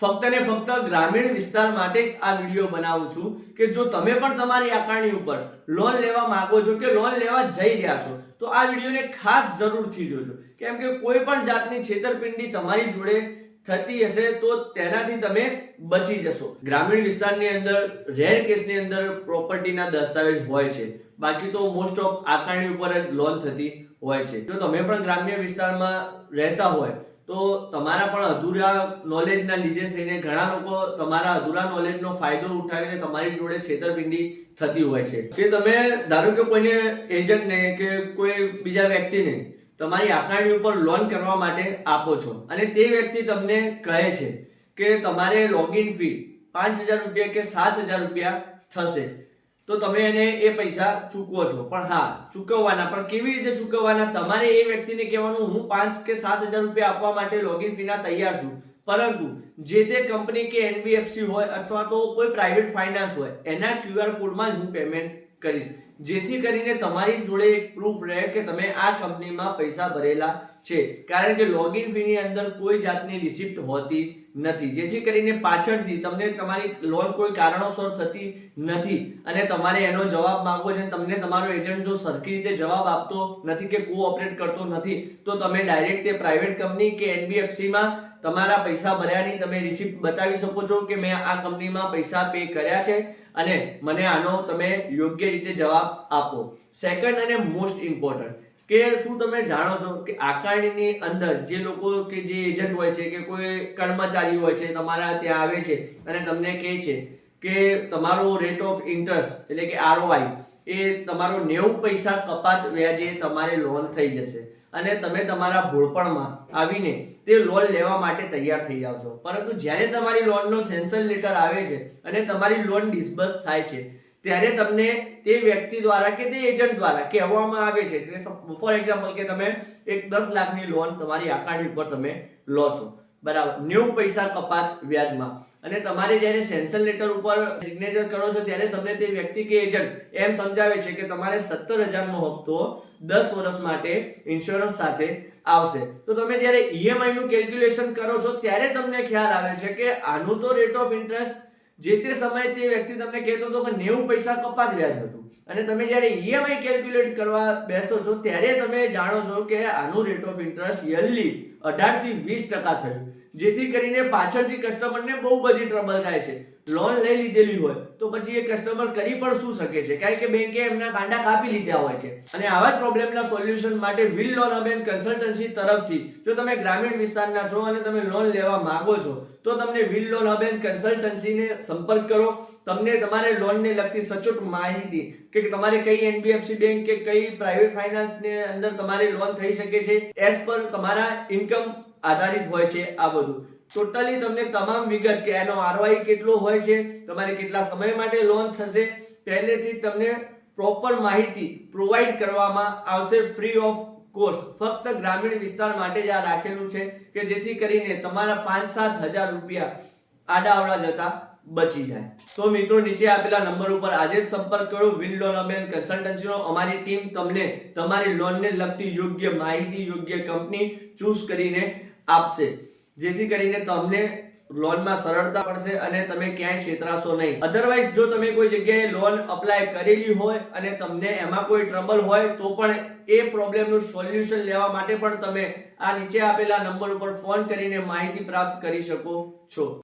ફક્ત ને ફક્ત ગ્રામીણ વિસ્તાર માટે આ વીડિયો બનાવું છું કે જો તમે પણ તમારી આકારણી ઉપર લોન લેવા માંગો છો કે લોન લેવા જઈ રહ્યા છો, તો આ વિડીયોને ખાસ જરૂરથી જોજો. કેમ કે કોઈ પણ જાતની છેતરપિંડી તમારી જોડે થતી હશે, તો તેનાથી તમે બચી જશો. ગ્રામીણ વિસ્તારની અંદર રેર કેસની અંદર પ્રોપર્ટીના દસ્તાવેજ હોય છે. બાકી તો મોસ્ટ ઓફ આકારણી ઉપર જ લોન થતી હોય છે. જો તમે પણ ગ્રામ્ય વિસ્તારમાં રહેતા હોય તો તમારા પણ અધૂરા નોલેજના લીધે થઈને ઘણા લોકો તમારા અધૂરા નોલેજનો ફાયદો ઉઠાવીને તમારી જોડે છેતરપિંડી થતી હોય છે. કે તમે, ધારો કે કોઈને એજન્ટને કે કોઈ બીજા વ્યક્તિને તમારી આકારણી ઉપર લોન કરવા માટે આપો છો અને તે વ્યક્તિ તમને કહે છે કે તમારે લોગિન ફી પાંચ હજાર રૂપિયા કે સાત હજાર રૂપિયા થશે. તો તમે એને એ પૈસા ચૂકવો છો. પણ હા, ચૂકવવાના. પણ કેવી રીતે ચૂકવવાના? તમારે એ વ્યક્તિને કહેવાનું, હું પાંચ કે સાત હજાર રૂપિયા આપવા માટે લોગિન ફીના તૈયાર છું. પરંતુ જે તે કંપની કે એનબીએફસી હોય અથવા તો કોઈ પ્રાઇવેટ ફાઇનાન્સ હોય, એના ક્યુઆર કોડમાં હું પેમેન્ટ કરીશ. જેથી કરીને તમારી જોડે એક પ્રૂફ રહે કે તમે આ કંપનીમાં પૈસા ભરેલા છે. કારણ કે લોગિન ફીની અંદર કોઈ જાતની રિસિપ્ટ હોતી નથી. જેથી કરીને પાછળથી તમને તમારી લોન કોઈ કારણોસર થતી નથી. અને તમારે એનો જવાબ માંગવો છે. તમને તમારો એજન્ટ જો સરખી રીતે જવાબ આપતો નથી કે કોઓપરેટ કરતો નથી, તો તમે ડાયરેક્ટ તે પ્રાઇવેટ કંપની કે એનબીએફસી માં તમારા પૈસા ભર્યાની તમે રિસિપ્ટ બતાવી શકો છો કે મેં આ કંપનીમાં પૈસા પે કર્યા છે અને મને આનો તમે યોગ્ય રીતે જવાબ આપો. સેકન્ડ અને મોસ્ટ ઇમ્પોર્ટન્ટ કે શું તમે જાણો છો કે આકારણીની અંદર જે લોકો કે જે એજન્ટ હોય છે કે કોઈ કર્મચારી હોય છે તમારા ત્યાં આવે છે અને તમને કહે છે કે તમારો રેટ ઓફ ઇન્ટરેસ્ટ એટલે કે આરઓઆઈ એ તમારો નેવું પૈસા કપાત વ્યાજે તમારે લોન થઈ જશે. અને તમે તમારા ભોળપણમાં આવીને તે લોન લેવા માટે તૈયાર થઈ જાવ છો. પરંતુ જ્યારે તમારી લોનનો સેન્સલ લેટર આવે છે અને તમારી લોન ડિસ્બર્સ થાય છે, ત્યારે તમને તે વ્યક્તિ દ્વારા કે તે એજન્ટ દ્વારા કહેવામાં આવે છે કે ફોર એક્ઝામ્પલ કે તમે એક દસ લાખની લોન તમારી આકારણી ઉપર તમે લો છો. બરાબર. નેવું પૈસા કપાત વ્યાજમાં. અને તમારે જ્યારે સેન્સર લેટર ઉપર સિગ્નેચર કરો છો, ત્યારે તમને તે વ્યક્તિ કે એજન્ટ એમ સમજાવે છે કે તમારે સત્તર હજારનો હપ્તો દસ વર્ષ માટે ઇન્સ્યોરન્સ સાથે આવશે. તો તમે જ્યારે ઈએમઆઈ નું કેલ્ક્યુલેશન કરો છો, ત્યારે તમને ખ્યાલ આવે છે કે આનું તો રેટ ઓફ ઇન્ટરેસ્ટ જે તે સમયે તે વ્યક્તિ તમને કહેતો હતો કે નેવું પૈસા કપાત વ્યાજ હતું. અને તમે જ્યારે ઈએમઆઈ કેલ્ક્યુલેટ કરવા બેસો છો, ત્યારે તમે જાણો છો કે આનું રેટ ઓફ ઇન્ટરેસ્ટ યરલી અઢારથી વીસ ટકા થયું. જેથી કરીને પાછળથી કસ્ટમરને બહુ બધી ટ્રબલ થાય છે. લોન લઈ લીધેલી હોય, તો પછી એ કસ્ટમર કરી પણ શું શકે છે? કારણ કે બેંકે એમના કાંડા કાપી લીધા હોય છે. અને આવા જ પ્રોબ્લેમના સોલ્યુશન માટે વિલ લોન અમેન કન્સલ્ટન્સી તરફથી, જો તમે ગ્રામીણ વિસ્તારના છો અને તમે લોન લેવા માંગો છો, તો તમને વિલ લોન અમેન કન્સલ્ટન્સીને સંપર્ક કરો. તમને તમારે લોનને લગતી સચોટ માહિતી કે તમારે કઈ એનબીએફસી બેંક કે કઈ પ્રાઇવેટ ફાઇનાન્સને અંદર તમારી લોન થઈ શકે છે. એઝ પર તમારા ઇન્કમ આધારિત હોય છે આ બધું. ટોટલી તમને તમામ વિગત કે એનો આરવાઈ કેટલો હોય છે, તમારે કેટલા સમય માટે લોન થશે, પહેલેથી તમને પ્રોપર માહિતી પ્રોવાઈડ કરવામાં આવશે ફ્રી ઓફ કોસ્ટ ફક્ત ગ્રામીણ વિસ્તાર માટે જ આ રાખેલું છે કે જેથી કરીને તમારા પાંચ સાત હજાર રૂપિયા આડાઅવળા જતા બચી જાય. તો મિત્રો, નીચે આપેલા નંબર ઉપર આજે જ સંપર્ક કરો. વિલ લોન અબેન કન્સલ્ટન્સીનો અમારી ટીમ તમને તમારી લોનને લગતી યોગ્ય માહિતી, યોગ્ય કંપની ચૂઝ કરીને આપશે. જેથી કરીને તમને લોનમાં સરળતા પડશે અને તમે ક્યાંય છેતરાશો નહીં. અધરવાઇઝ જો તમે કોઈ જગ્યાએ લોન અપ્લાય કરેલી હોય અને તમને એમાં કોઈ ટ્રબલ હોય, તો પણ એ પ્રોબ્લેમનું સોલ્યુશન લેવા માટે પણ તમે આ નીચે આપેલા નંબર ઉપર ફોન કરીને માહિતી પ્રાપ્ત કરી શકો છો.